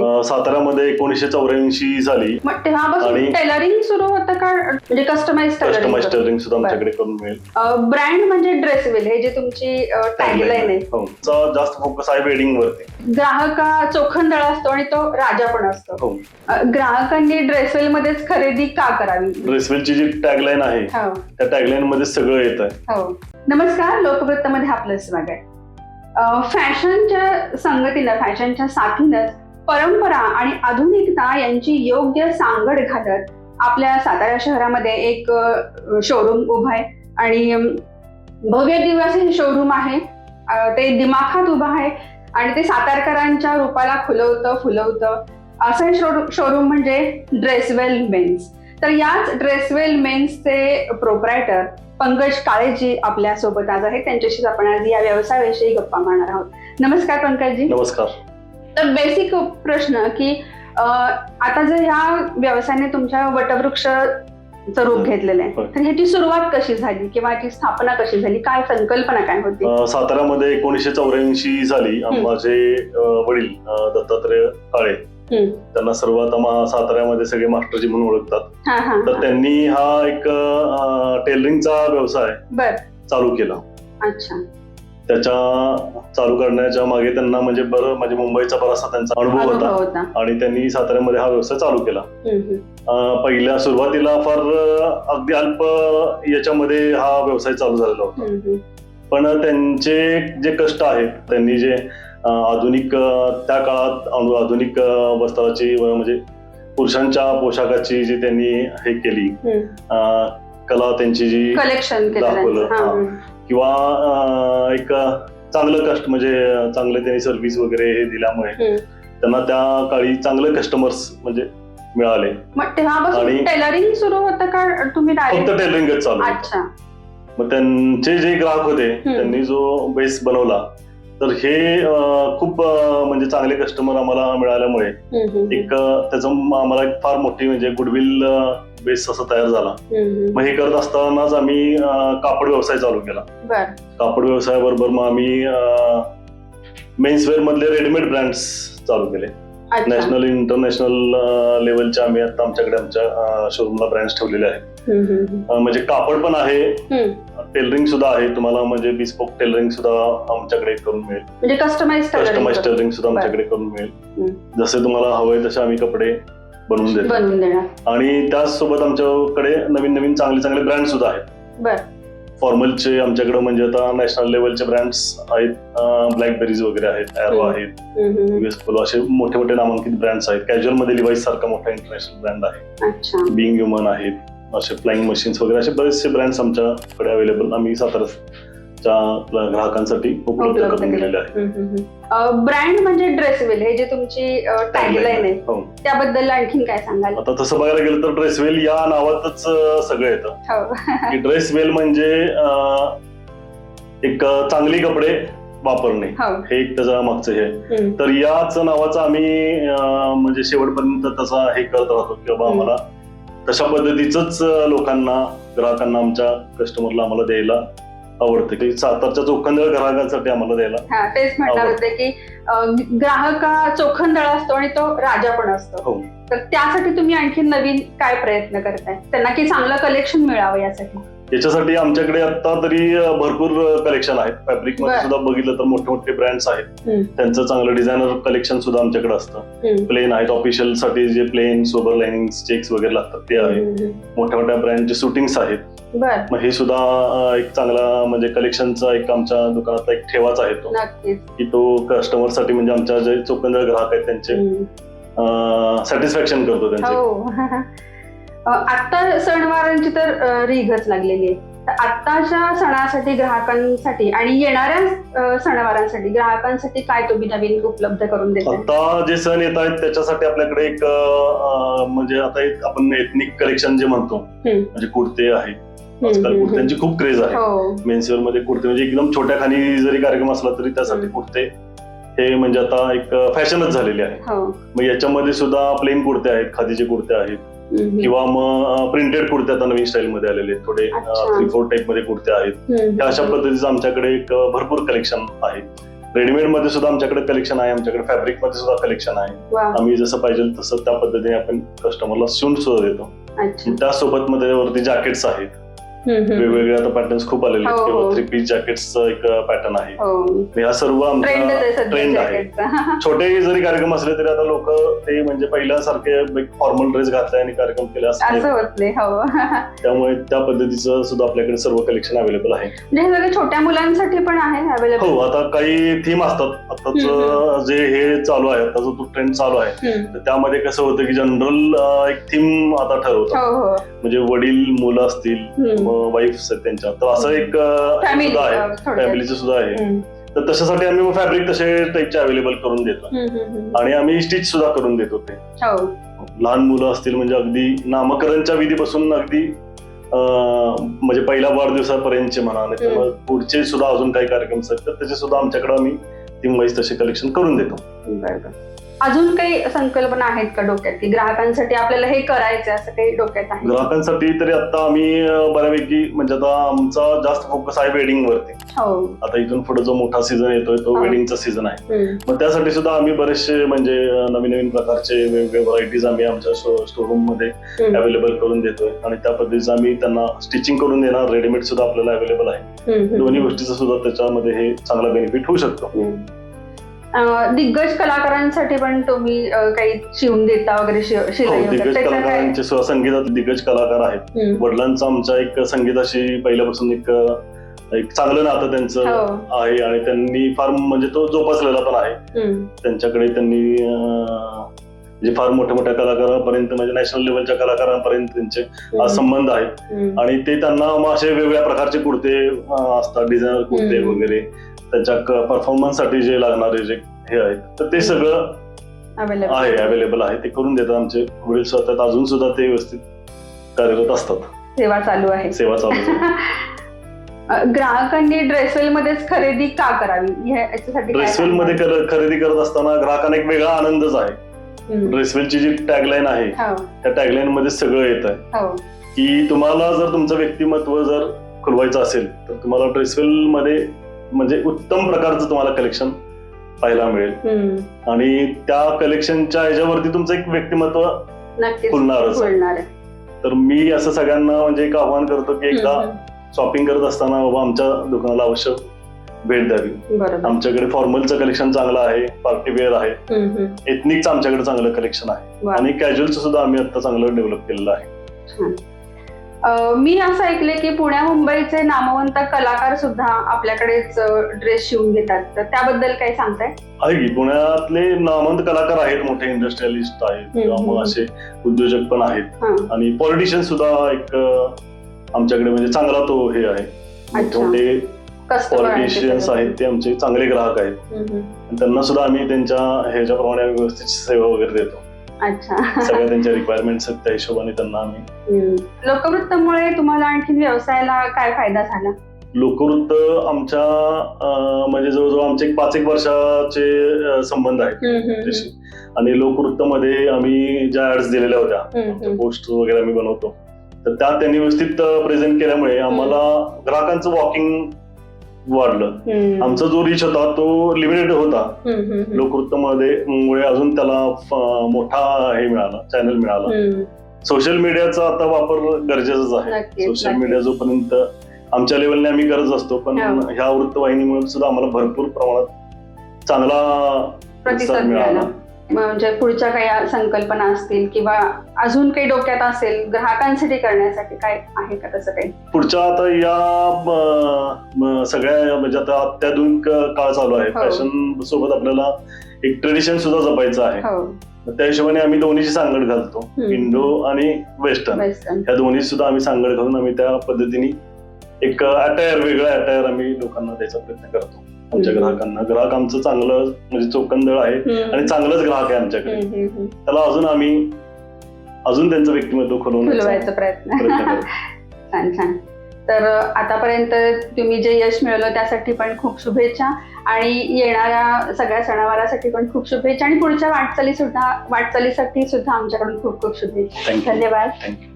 अं, साताऱ्यामध्ये एकोणीसशे चौऱ्याऐंशी साली मग तेव्हापासून आणि- टेलरिंग सुरू होतं का? म्हणजे कस्टमाइज कस्टमाइज टेलरिंग सुद्धा आमच्याकडे करून मिळेल. ब्रँड म्हणजे ड्रेसवेल हे जे तुमची टॅगलाईन आहे. हो. जास्त फोकस आहे वेडिंग वरती. ग्राहक हा चोखंदळ असतो आणि तो राजा पण असतो. हो. अ, ग्राहकांनी ड्रेसवेल मध्येच खरेदी का करावी? ड्रेसवेलची जी टॅगलाईन आहे हो. त्या टॅगलाईन मध्ये सगळं येत आहे. हो. नमस्कार लोकवृत्तमध्ये आपलं स्वागत. फॅशनच्या संगतीनं फॅशनच्या साथीनं परंपरा आणि आधुनिकता यांची योग्य सांगड घालत आपल्या सातारा शहरामध्ये एक शोरूम उभं आहे. आणि भव्य दिवस हे शोरूम आहे ते दिमाखात उभं आहे. आणि ते सातारकरांच्या रूपाला खुलवतं फुलवतं. असं शोरूम म्हणजे ड्रेसवेल मेन्स तर याच ड्रेसवेल मेन्सचे प्रोप्रायटर पंकज काळेजी आपल्यासोबत आज आहेत. त्यांच्याशीच आपण आज या व्यवसायाविषयी गप्पा मारणार आहोत. नमस्कार पंकजजी. नमस्कार. तर बेसिक प्रश्न की आता जर ह्या व्यवसायाने तुमच्या वटवृक्षचं रूप घेतलेलं आहे. तर ह्याची सुरुवात कशी झाली किंवा याची स्थापना कशी झाली? काय संकल्पना काय होती? अं, साताऱ्यामध्ये एकोणीसशे चौऱ्याऐंशी साली हम्म. माझे वडील दत्तात्रय काळे. त्यांना सर्वात आम्हा साताऱ्यामध्ये सगळे मास्टरजी म्हणून ओळखतात. तर त्यांनी हा एक टेलरिंगचा व्यवसाय बर. चालू केला. अच्छा. त्याच्या चालू करण्याच्या मागे त्यांना म्हणजे बरं म्हणजे मुंबईचा बराचसा त्यांचा अनुभव होता. आणि त्यांनी साताऱ्यामध्ये हा व्यवसाय चालू केला. पहिल्या सुरुवातीला फार अगदी अल्प याच्यामध्ये हा व्यवसाय चालू झालेला होता. पण त्यांचे जे कष्ट आहेत त्यांनी जे आधुनिक त्या काळात अनु- आधुनिक वस्त्राची म्हणजे पुरुषांच्या पोशाखाची जी त्यांनी हे केली कला त्यांची जी कलेक्शन केलं दाखवलं. किंवा एक चांगलं कष्ट म्हणजे चांगले त्यांनी सर्व्हिस वगैरे हे दिल्यामुळे. त्यांना त्या काळी चांगले कस्टमर्स म्हणजे मिळाले. मग तेव्हापासून टेलरिंग सुरू होतं का? तुम्ही फक्त टेलरिंगच चालू मग त्यांचे जे ग्राहक होते. त्यांनी जो बेस बनवला तर हे खूप म्हणजे चांगले कस्टमर आम्हाला मिळाल्यामुळे एक त्याचं आम्हाला एक फार मोठी म्हणजे गुडविल बेस असा तयार झाला. मग हे करत असतानाच आम्ही कापड व्यवसाय चालू केला. कापड व्यवसायाबरोबर मग आम्ही मेन्सवेअर मधले रेडीमेड ब्रँड्स चालू केले. नॅशनल इंटरनॅशनल लेवलचे आम्ही आता आमच्याकडे आमच्या शोरूमला ब्रँड्स ठेवलेले आहेत. म्हणजे कापड पण आहे. टेलरिंग सुद्धा आहे. तुम्हाला म्हणजे बिस्पोक टेलरिंग सुद्धा आमच्याकडे करून मिळेल. म्हणजे कस्टमाइज कस्टमाइज टेलरिंग सुद्धा. आमच्याकडे करून मिळेल. जसे तुम्हाला हवे तसे आम्ही कपडे बनवून देतो. आणि त्याचसोबत आमच्याकडे नवीन नवीन चांगले चांगले ब्रँड सुद्धा आहेत. फॉर्मलचे आमच्याकडे म्हणजे आता नॅशनल लेवलचे ब्रँड्स आहेत. ब्लॅकबेरीज वगैरे आहेत एरो हम्म. आहेत. युएस पोलो असे मोठे मोठे नामांकित ब्रँड्स आहेत. कॅज्युअलमध्ये लिवाईस सारखा मोठा इंटरनॅशनल ब्रँड आहे. बिंग ह्युमन आहेत. असे फ्लाइंग मशीन्स वगैरे असे बरेचसे ब्रँड्स आमच्याकडे अवेलेबल आम्ही साताराच्या ग्राहकांसाठी उपलब्ध करून. दिलेले आहे. ब्रँड म्हणजे ड्रेसवेल हे जे तुमची टॅगलाईन आहे. हो. त्याबद्दल आणखीन काय सांगाल? आता तसं बघायला गेलं तर ड्रेसवेल या नावातच सगळं येतं. हो. की ड्रेसवेल म्हणजे एक चांगली कपडे वापरणे. हो. हे एक त्याच्या मागचं हे. तर याच नावाचा आम्ही म्हणजे शेवटपर्यंत त्याचा हे करत राहतो. की बाबा. आम्हाला तशा पद्धतीच लोकांना ग्राहकांना आमच्या कस्टमरला आम्हाला द्यायला आवडतं. की सातारच्या चोखंदळ ग्राहकांसाठी आम्हाला द्यायला हा तेच म्हणणार आवडतं. होते की अं, ग्राहक हा चोखंदळ असतो आणि तो राजा पण असतो. हो. तर त्यासाठी तुम्ही आणखी नवीन काय प्रयत्न करताय? त्यांना की चांगलं कलेक्शन मिळावं यासाठी? याच्यासाठी आमच्याकडे आता तरी भरपूर कलेक्शन आहेत. फॅब्रिकमध्ये. सुद्धा बघितलं तर मोठे मोठे ब्रँड्स आहेत. त्यांचं चांगलं डिझायनर कलेक्शन सुद्धा आमच्याकडे असतं. प्लेन आहेत. ऑफिशियलसाठी जे प्लेन सोबर लाइनिंग चेक्स वगैरे लागतात ते आहे हम्म. मोठ्या मोठ्या ब्रँडचे शूटिंग्स आहेत. मग हे सुद्धा एक चांगला म्हणजे कलेक्शनचा एक आमच्या दुकानातला एक ठेवाच आहे तो. की तो कस्टमरसाठी म्हणजे आमच्या जे चोखंदळ ग्राहक आहेत त्यांचे. सॅटिस्फॅक्शन करतो त्यांचे. हो अ, आता सणवारांची तर रीघच लागलेली आहे. तर आत्ताच्या सणासाठी ग्राहकांसाठी आणि येणाऱ्या सणवारांसाठी ग्राहकांसाठी काय तुम्ही नवीन उपलब्ध करून देताय? आता जे सण येत आहेत त्याच्यासाठी आपल्याकडे एक म्हणजे आता एक आपण एथनिक कलेक्शन जे म्हणतो. म्हणजे कुर्ते आहेत. आजकाल कुर्त्यांची खूप क्रेज आहे. हो. मेन्सवेअरमध्ये कुर्ते म्हणजे एकदम छोट्या खाली जरी कार्यक्रम असला तरी त्यासाठी. कुर्ते हे म्हणजे आता एक फॅशनच झालेली आहे हो. मग याच्यामध्ये सुद्धा प्लेन कुर्ते आहेत खादीचे कुर्ते आहेत. किंवा मग प्रिंटेड कुर्ते आता नवीन स्टाईल मध्ये आलेले आहेत. थोडे. थ्री फोर टाईपमध्ये कुर्ते आहेत. त्या अशा पद्धतीचं आमच्याकडे एक भरपूर कलेक्शन आहे. रेडीमेडमध्ये सुद्धा आमच्याकडे कलेक्शन आहे. आमच्याकडे फॅब्रिकमध्ये सुद्धा कलेक्शन आहे. आम्ही जसं पाहिजे तसं त्या पद्धतीने आपण कस्टमरला शिवून सुद्धा देतो. त्यासोबत मध्ये वरती जॅकेट्स आहेत. वेगवेगळे आता पॅटर्न्स खूप आलेले आहेत. हो, हो. किंवा थ्री पीस जॅकेट्सचं एक पॅटर्न आहे. हो. ह्या सर्व सध्या ट्रेंड आहे. जॅकेटचा छोटे जरी कार्यक्रम असले तरी आता लोक ते म्हणजे पहिल्यासारखे फॉर्मल ड्रेस घातलाय आणि कार्यक्रम केला असं असं नाही. होत नाही हो. त्यामुळे त्या पद्धतीचं सुद्धा आपल्याकडे सर्व कलेक्शन अवेलेबल आहे. म्हणजे हे छोट्या मुलांसाठी पण आहे हो आता काही थीम असतात. आताच जे हे चालू आहे आता जो तो ट्रेंड चालू आहे तर त्यामध्ये कसं होतं की जनरल एक थीम आता ठरवतात. हो हो. म्हणजे वडील मुलं असतील वाईफ आहेत त्यांच्या. तर असं एक सुद्धा आहे. फॅमिलीचे सुद्धा आहे. तर तशासाठी आम्ही फॅब्रिक तसे टाईपचे अवेलेबल करून देतो. आणि आम्ही स्टिच सुद्धा करून देतो ते. हो. लहान मुलं असतील म्हणजे अगदी नामकरणच्या विधीपासून अगदी म्हणजे पहिल्या वाढदिवसापर्यंतचे म्हणा नाही पुढचे सुद्धा अजून काही कार्यक्रम असतात तर त्याचे सुद्धा आमच्याकडे आम्ही टीम वाईज तसे कलेक्शन करून देतो. अजून काही संकल्पना आहेत का डोक्यात की ग्राहकांसाठी आपल्याला हे करायचं असं काही डोक्यात आहे ग्राहकांसाठी तरी आता आम्ही बऱ्यापैकी म्हणजे आता आमचा जास्त फोकस आहे वेडिंग वरती हो आता इथून पुढे जो मोठा सीझन येतोय तो हा. वेडिंगचा सीझन आहे हम्म. मग त्यासाठी सुद्धा आम्ही बरेचसे म्हणजे नवीन नवीन प्रकारचे वेगवेगळे व्हरायटीज आम्ही आमच्या स्टोरूममध्ये हम्म. अवेलेबल करून देतोय आणि त्या पद्धतीचं आम्ही त्यांना स्टिचिंग करून देणार रेडीमेड सुद्धा आपल्याला अवेलेबल आहे हम्म. दोन्ही गोष्टीचा सुद्धा त्याच्यामध्ये हे चांगला बेनिफिट होऊ शकतो हम्म. दिग्गज कलाकारांसाठी पण तुम्ही काही शिवून देता वगैरे हो, दिग्गज कलाकारांचे संगीतात दिग्गज कलाकार आहेत. वडिलांचं आमच्या एक संगीताशी पहिल्यापासून एक एक चांगलं नातं त्यांचं हो. आहे आणि त्यांनी फार म्हणजे तो जोपासलेला पण आहे. त्यांच्याकडे त्यांनी म्हणजे फार मोठ्या मोठ्या कलाकारांपर्यंत म्हणजे नॅशनल लेवलच्या कलाकारांपर्यंत त्यांचे संबंध आहेत. आणि ते त्यांना मग असे वेगवेगळ्या प्रकारचे कुर्ते असतात डिझायनर कुर्ते. वगैरे. त्यांच्या परफॉर्मन्ससाठी जे लागणारे जे हे आहेत तर ते सगळं. आहे अवेलेबल आहे. ते करून देतात आमचे. वडील स्वतः अजून सुद्धा ते व्यवस्थित कार्यरत असतात. सेवा चालू आहे. सेवा चालू ग्राहकांनी ड्रेसवेल मध्येच खरेदी का करावी? याच्यासाठी ड्रेसवेल मध्ये खरेदी करत असताना ग्राहकांना एक वेगळा आनंदच आहे. ड्रेसवेलची जी टॅगलाईन आहे हो. त्या टॅगलाईन मध्ये सगळं येत आहे. हो. की तुम्हाला जर तुमचं व्यक्तिमत्व जर खुलवायचं असेल तर तुम्हाला ड्रेसवेल मध्ये म्हणजे उत्तम प्रकारचं तुम्हाला कलेक्शन पाहायला मिळेल. आणि त्या कलेक्शनच्या ह्याच्यावरती तुमचं एक व्यक्तिमत्व खुलणारच तर मी असं सगळ्यांना म्हणजे एक आव्हान करतो की एकदा शॉपिंग करत असताना बाबा आमच्या दुकानाला अवश्य भेट द्यावी. आमच्याकडे फॉर्मलचं कलेक्शन चांगलं आहे पार्टी वेअर आहे. एथनिकचं आमच्याकडे चांगलं कलेक्शन आहे. आणि कॅज्युअलचं सुद्धा आम्ही आता चांगलं डेव्हलप केलेलं आहे. मी असं ऐकले की पुण्या मुंबईचे नामवंत कलाकार सुद्धा आपल्याकडेच ड्रेस शिवून घेतात. तर त्याबद्दल काय सांगताय? आहे की पुण्यातले नामवंत कलाकार आहेत मोठे इंडस्ट्रियलिस्ट आहेत किंवा. मग असे उद्योजक पण आहेत. आणि पॉलिटिशियन सुद्धा एक आमच्याकडे म्हणजे चांगला तो हे आहे. पॉलिटिशियन्स आहेत ते आमचे चांगले ग्राहक आहेत. आणि त्यांना सुद्धा आम्ही त्यांच्या ह्याच्याप्रमाणे आम्ही व्यवस्थित सेवा वगैरे देतो. अच्छा. सगळ्या त्यांच्या रिक्वायरमेंट्स आहेत त्या हिशोबाने त्यांना आम्ही. लोकवृत्तमुळे तुम्हाला आणखी व्यवसायाला काय फायदा झाला? लोकवृत्त आमच्या म्हणजे जवळजवळ आमचे एक पाच एक वर्षाचे संबंध आहेत. आणि लोकवृत्तमध्ये आम्ही ज्या ऍड्स दिलेल्या होत्या. पोस्ट वगैरे आम्ही बनवतो. तर त्या त्यांनी व्यवस्थित प्रेझेंट केल्यामुळे आम्हाला ग्राहकांचं वॉकिंग वाढलं. आमचा जो रिच होता तो लिमिटेड होता. लोकवृत्तमध्ये मुळे अजून त्याला मोठा हे मिळाला चॅनल मिळाला. सोशल मीडियाचा आता वापर गरजेचाच आहे सोशल. मीडिया जोपर्यंत आमच्या लेवलने आम्ही करत असतो पण हो. ह्या वृत्तवाहिनीमुळे सुद्धा आम्हाला भरपूर प्रमाणात चांगला प्रतिसाद मिळाला म्हणजे पुढच्या काही संकल्पना असतील किंवा अजून काही डोक्यात असेल ग्राहकांसाठी करण्यासाठी काय आहे का तसं काही? पुढच्या आता या सगळ्या म्हणजे आता अत्याधुनिक काळ चालू आहे. हो. फॅशन सोबत आपल्याला एक ट्रेडिशन सुद्धा जपायचं आहे. हो. त्या हिशोबाने आम्ही दोन्हीची सांगड घालतो. इंडो आणि वेस्टर्न. वेस्टर्न. ह्या दोन्ही सुद्धा आम्ही सांगड घालून आम्ही त्या पद्धतीने एक अटायर वेगळा अटायर आम्ही लोकांना द्यायचा प्रयत्न करतो. आमच्या. ग्राहकांना. ग्राहक आमचं चांगलं म्हणजे चोकंदळ आहे आणि चांगलंच ग्राहक आहे आमच्याकडे. त्याला अजून आम्ही अजून त्यांचं व्यक्तिमत्व खुलवण्याचा प्रयत्न. छान छान. तर आतापर्यंत तुम्ही जे यश मिळवलं त्यासाठी पण खूप शुभेच्छा आणि येणाऱ्या सगळ्या सणावारासाठी पण खूप शुभेच्छा आणि पुढच्या वाटचाली सुद्धा वाटचालीसाठी सुद्धा आमच्याकडून खूप खूप शुभेच्छा. धन्यवाद. थँक्यू